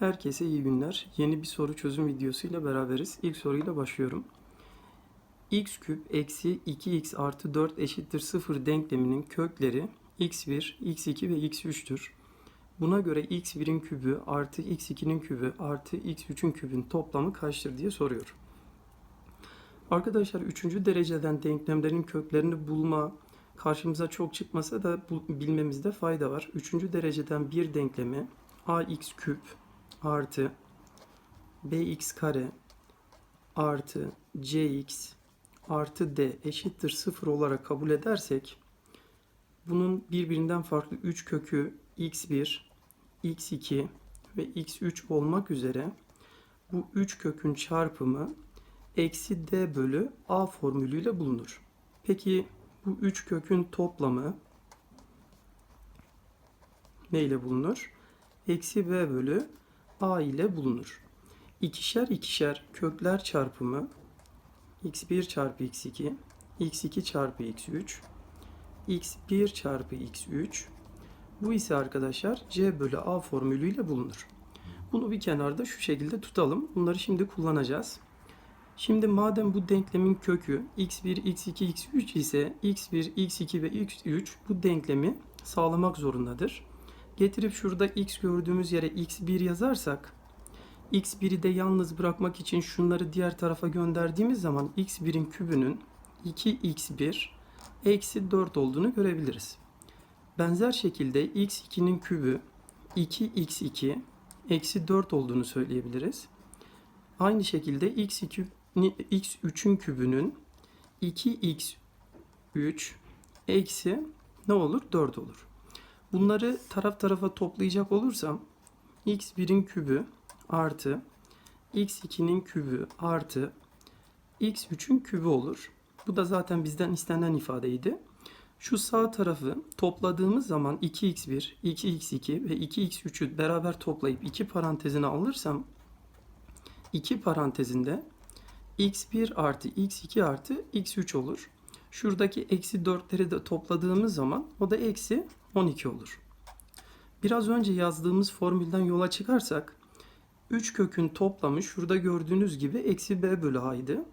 Herkese iyi günler. Yeni bir soru çözüm videosuyla beraberiz. İlk soruyla başlıyorum. x küp eksi 2x artı 4 eşittir 0 denkleminin kökleri x1, x2 ve x3'tür. Buna göre x1'in kübü artı x2'nin kübü artı x3'ün kübün toplamı kaçtır diye soruyor. Arkadaşlar 3. dereceden denklemlerin köklerini bulma karşımıza çok çıkmasa da bilmemizde fayda var. 3. dereceden bir denklemi ax küp artı bx kare artı cx artı d eşittir 0 olarak kabul edersek bunun birbirinden farklı 3 kökü x1, x2 ve x3 olmak üzere bu 3 kökün çarpımı eksi d bölü a formülüyle bulunur. Peki bu 3 kökün toplamı ne ile bulunur? Eksi b bölü a ile bulunur. İkişer ikişer kökler çarpımı x1 çarpı x2, x2 çarpı x3, x1 çarpı x3. Bu ise arkadaşlar c bölü a formülüyle bulunur. Bunu bir kenarda şu şekilde tutalım. Bunları şimdi kullanacağız. Şimdi madem bu denklemin kökü x1, x2, x3 ise x1, x2 ve x3 bu denklemi sağlamak zorundadır. Getirip şurada x gördüğümüz yere x1 yazarsak x1'i de yalnız bırakmak için şunları diğer tarafa gönderdiğimiz zaman x1'in kübünün 2x1 eksi 4 olduğunu görebiliriz. Benzer şekilde x2'nin kübü 2x2 eksi 4 olduğunu söyleyebiliriz. Aynı şekilde x2 x3'ün kübünün 2x3 eksi ne olur? 4 olur. Bunları taraf tarafa toplayacak olursam x1'in kübü artı x2'nin kübü artı x3'ün kübü olur. Bu da zaten bizden istenen ifadeydi. Şu sağ tarafı topladığımız zaman 2x1, 2x2 ve 2x3'ü beraber toplayıp iki parantezine alırsam iki parantezinde x1 artı x2 artı x3 olur. Şuradaki eksi 4'leri de topladığımız zaman o da eksi 12 olur. Biraz önce yazdığımız formülden yola çıkarsak 3 kökün toplamı şurada gördüğünüz gibi eksi b bölü a'ydı.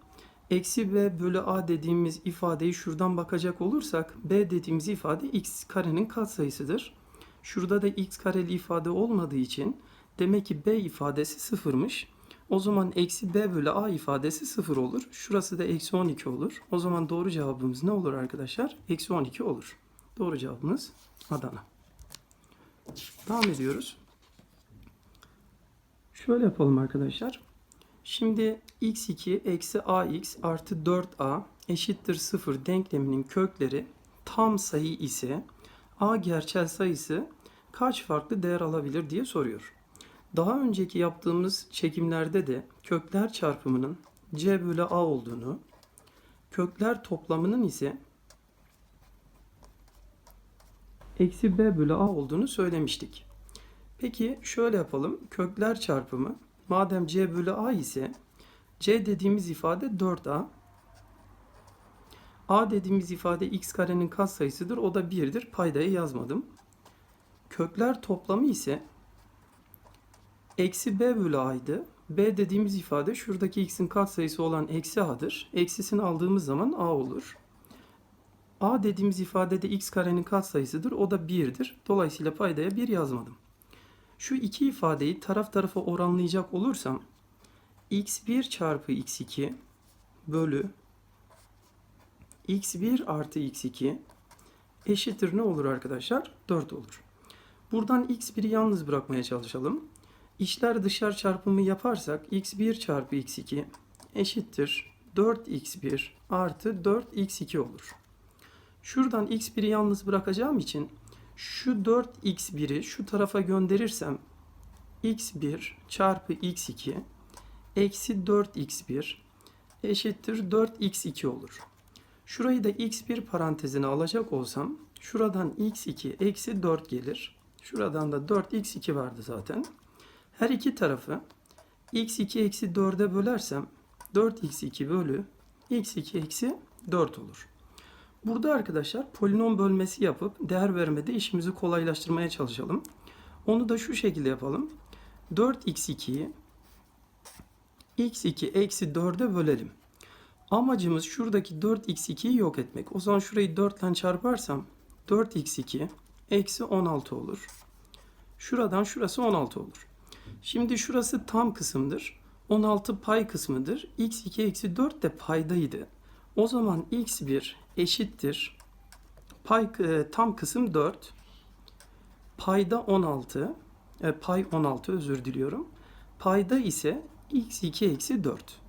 Eksi b bölü a dediğimiz ifadeyi şuradan bakacak olursak b dediğimiz ifade x karenin katsayısıdır. Şurada da x kareli ifade olmadığı için demek ki b ifadesi sıfırmış. O zaman eksi b bölü a ifadesi sıfır olur. Şurası da eksi 12 olur. O zaman doğru cevabımız ne olur arkadaşlar? Eksi 12 olur. Doğru cevabımız Adana. Devam ediyoruz. Şöyle yapalım arkadaşlar. Şimdi x2 eksi ax artı 4a eşittir 0 denkleminin kökleri tam sayı ise a gerçel sayısı kaç farklı değer alabilir diye soruyor. Daha önceki yaptığımız çekimlerde de kökler çarpımının c bölü a olduğunu, kökler toplamının ise eksi b bölü a olduğunu söylemiştik. Peki şöyle yapalım. Kökler çarpımı madem c bölü a ise c dediğimiz ifade 4a. a dediğimiz ifade x karenin katsayısıdır. O da 1'dir. Paydayı yazmadım. Kökler toplamı ise eksi b bölü a'ydı. b dediğimiz ifade şuradaki x'in katsayısı olan eksi a'dır. Eksisini aldığımız zaman a olur. a dediğimiz ifade de x karenin katsayısıdır. O da 1'dir. Dolayısıyla paydaya 1 yazmadım. Şu iki ifadeyi taraf tarafa oranlayacak olursam x1 çarpı x2 bölü x1 artı x2 eşittir ne olur arkadaşlar? 4 olur. Buradan x1'i yalnız bırakmaya çalışalım. İçler dışarı çarpımı yaparsak x1 çarpı x2 eşittir 4x1 artı 4x2 olur. Şuradan x1'i yalnız bırakacağım için şu 4x1'i şu tarafa gönderirsem x1 çarpı x2 eksi 4x1 eşittir 4x2 olur. Şurayı da x1 parantezine alacak olsam şuradan x2 eksi 4 gelir. Şuradan da 4x2 vardı zaten. Her iki tarafı x2 eksi 4'e bölersem 4x2 bölü x2 eksi 4 olur. Burada arkadaşlar polinom bölmesi yapıp değer vermede işimizi kolaylaştırmaya çalışalım. Onu da şu şekilde yapalım. 4x2'yi x2 eksi 4'e bölelim. Amacımız şuradaki 4x2'yi yok etmek. O zaman şurayı 4 ile çarparsam 4x2 eksi 16 olur. Şuradan şurası 16 olur. Şimdi şurası tam kısımdır. 16 pay kısmıdır. x2 eksi 4 de paydaydı. O zaman x1 eşittir. Pay, e, tam kısım 4. Payda 16. E, pay 16 özür diliyorum. Payda ise x2 eksi 4.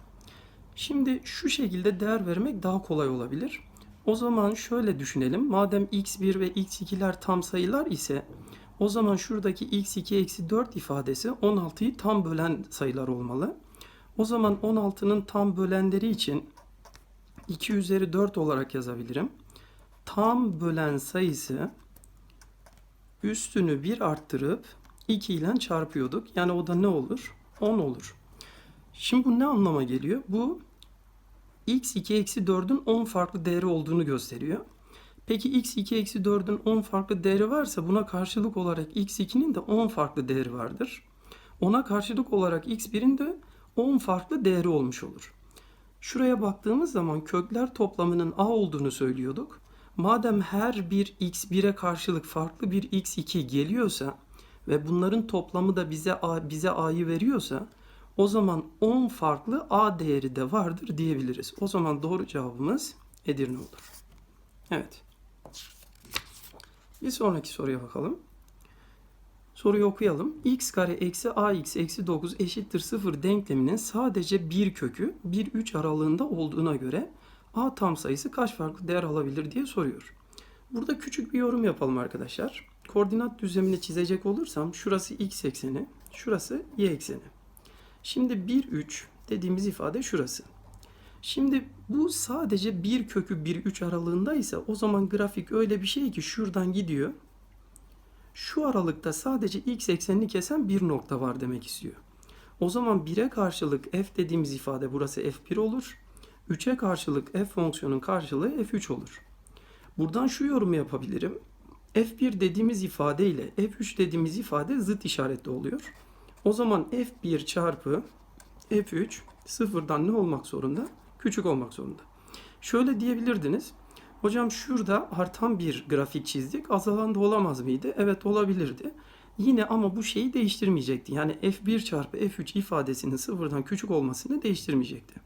Şimdi şu şekilde değer vermek daha kolay olabilir. O zaman şöyle düşünelim. Madem x1 ve x2'ler tam sayılar ise o zaman şuradaki x2 eksi 4 ifadesi 16'yı tam bölen sayılar olmalı. O zaman 16'nın tam bölenleri için 2 üzeri 4 olarak yazabilirim. Tam bölen sayısı üstünü 1 arttırıp 2 ile çarpıyorduk. Yani o da ne olur? 10 olur. Şimdi bu ne anlama geliyor? Bu x2 eksi 4'ün 10 farklı değeri olduğunu gösteriyor. Peki x2 eksi 4'ün 10 farklı değeri varsa buna karşılık olarak x2'nin de 10 farklı değeri vardır. Ona karşılık olarak x1'in de 10 farklı değeri olmuş olur. Şuraya baktığımız zaman kökler toplamının a olduğunu söylüyorduk. Madem her bir x1'e karşılık farklı bir x2 geliyorsa ve bunların toplamı da bize a, bize a'yı veriyorsa o zaman 10 farklı a değeri de vardır diyebiliriz. O zaman doğru cevabımız Edirne olur. Evet. Bir sonraki soruya bakalım. Soruyu okuyalım. x kare eksi ax eksi 9 eşittir 0 denkleminin sadece bir kökü 1-3 aralığında olduğuna göre a tam sayısı kaç farklı değer alabilir diye soruyor. Burada küçük bir yorum yapalım arkadaşlar. Koordinat düzlemini çizecek olursam şurası x ekseni, şurası y ekseni. Şimdi 1-3 dediğimiz ifade şurası. Şimdi bu sadece bir kökü 1-3 aralığındaysa o zaman grafik öyle bir şey ki şuradan gidiyor. Şu aralıkta sadece x eksenini kesen bir nokta var demek istiyor. O zaman 1'e karşılık f dediğimiz ifade burası f1 olur. 3'e karşılık f fonksiyonun karşılığı f3 olur. Buradan şu yorumu yapabilirim. f1 dediğimiz ifade ile f3 dediğimiz ifade zıt işaretli oluyor. O zaman f1 çarpı f3 sıfırdan ne olmak zorunda? Küçük olmak zorunda. Şöyle diyebilirdiniz. Hocam şurada artan bir grafik çizdik. Azalan da olamaz mıydı? Evet olabilirdi. Yine ama bu şeyi değiştirmeyecekti. Yani f1 çarpı f3 ifadesinin sıfırdan küçük olmasını değiştirmeyecekti.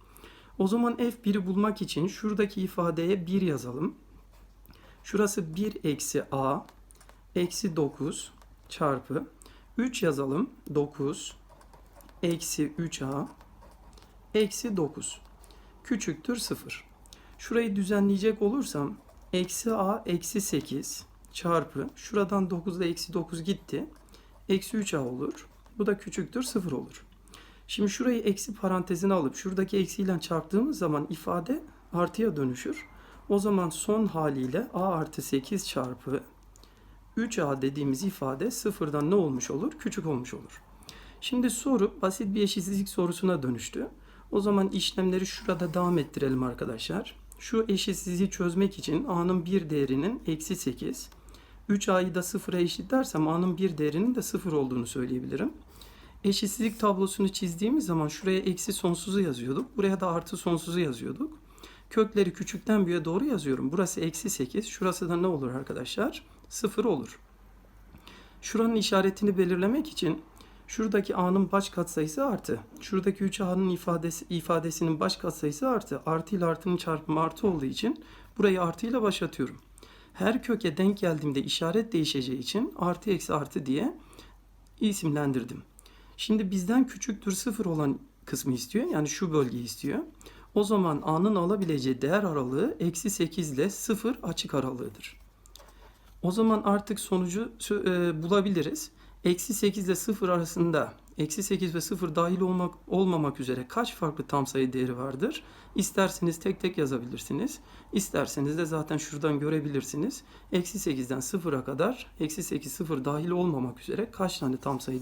O zaman f1'i bulmak için şuradaki ifadeye 1 yazalım. Şurası 1 eksi a eksi 9 çarpı 3 yazalım. 9 eksi 3a eksi 9 küçüktür 0. Şurayı düzenleyecek olursam eksi a eksi 8 çarpı şuradan 9 ile eksi 9 gitti. Eksi 3a olur. Bu da küçüktür 0 olur. Şimdi şurayı eksi parantezine alıp şuradaki eksiyle çarptığımız zaman ifade artıya dönüşür. O zaman son haliyle a artı 8 çarpı 3a dediğimiz ifade sıfırdan ne olmuş olur? Küçük olmuş olur. Şimdi soru basit bir eşitsizlik sorusuna dönüştü. O zaman işlemleri şurada devam ettirelim arkadaşlar. Şu eşitsizliği çözmek için a'nın bir değerinin eksi 8, 3a'yı da sıfıra eşitlersem a'nın bir değerinin de sıfır olduğunu söyleyebilirim. Eşitsizlik tablosunu çizdiğimiz zaman şuraya eksi sonsuzu yazıyorduk. Buraya da artı sonsuzu yazıyorduk. Kökleri küçükten büyüğe doğru yazıyorum. Burası eksi 8. Şurası da ne olur arkadaşlar? 0 olur. Şuranın işaretini belirlemek için şuradaki a'nın baş katsayısı artı. Şuradaki 3a'nın ifadesi, ifadesinin baş katsayısı artı. Artı ile artının çarpımı artı olduğu için burayı artı ile başlatıyorum. Her köke denk geldiğimde işaret değişeceği için artı eksi artı diye isimlendirdim. Şimdi bizden küçüktür 0 olan kısmı istiyor. Yani şu bölgeyi istiyor. O zaman a'nın alabileceği değer aralığı eksi 8 ile 0 açık aralığıdır. O zaman artık sonucu e, bulabiliriz. Eksi 8 ile 0 arasında eksi 8 ve 0 dahil olmak olmamak üzere kaç farklı tam sayı değeri vardır? İsterseniz tek tek yazabilirsiniz. İsterseniz de zaten şuradan görebilirsiniz. Eksi 8'den 0'a kadar eksi 8 0 dahil olmamak üzere kaç tane tam sayı değeri